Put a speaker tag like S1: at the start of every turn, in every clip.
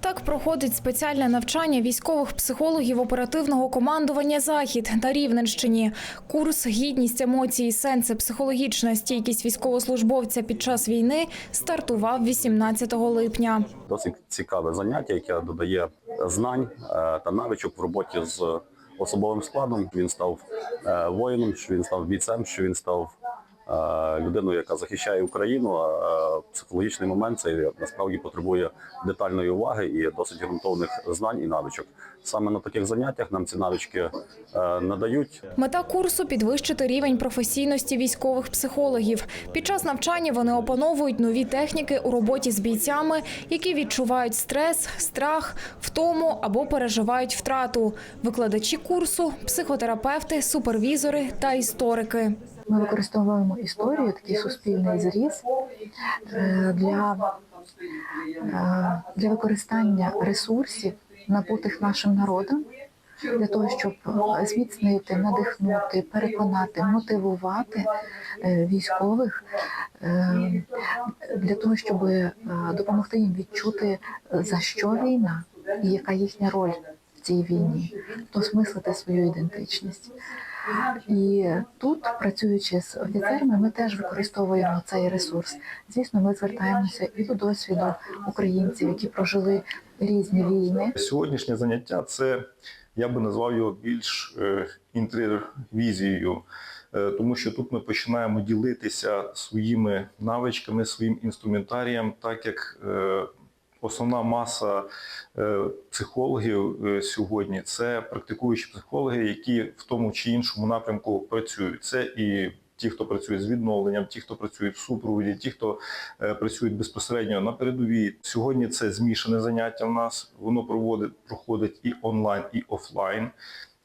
S1: Так проходить спеціальне навчання військових психологів оперативного командування Захід на Рівненщині. Курс Гідність емоцій, сенси, психологічна стійкість військовослужбовця під час війни стартував 18 липня.
S2: Досить цікаве заняття, яке додає знань е, та навичок в роботі з особовим складом. Він став е, воїном, що він став бійцем, що він став е, людиною, яка захищає Україну. А психологічний момент цей насправді потребує детальної уваги і досить ґрунтовних знань і навичок. Саме на таких заняттях нам ці навички е, надають.
S1: Мета курсу підвищити рівень професійності військових психологів. Під час навчання вони опановують нові техніки у роботі з бійцями, які відчувають стрес, страх, втому або переживають втрату. Викладачі курсу психотерапевти, супервізори та історики.
S3: Ми використовуємо історію, такий суспільний зріз е, для, е, для використання ресурсів, набутих нашим народом, для того, щоб е, зміцнити, надихнути, переконати, мотивувати військових, для того, щоб допомогти їм відчути, за що війна і яка їхня роль в цій війні, осмислити свою ідентичність. І тут, працюючи з офіцерами, ми теж використовуємо цей ресурс. Звісно, ми звертаємося і до досвіду українців, які прожили різні війни.
S4: Сьогоднішнє заняття це я би назвав його більш е, інтервізією, е, тому що тут ми починаємо ділитися своїми навичками, своїм інструментарієм, так як е, основна маса е, психологів е, сьогодні це практикуючі психологи, які в тому чи іншому напрямку працюють. Це і Ті, хто працює з відновленням, ті, хто працює в супроводі, ті, хто е, працюють безпосередньо на передовій. Сьогодні це змішане заняття в нас. Воно проводить проходить і онлайн, і офлайн.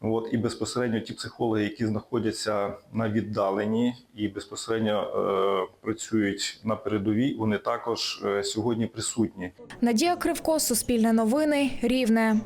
S4: От і безпосередньо ті психологи, які знаходяться на віддаленні і безпосередньо е, працюють на передовій, вони також е, сьогодні присутні.
S1: Надія Кривко, Суспільне новини, Рівне.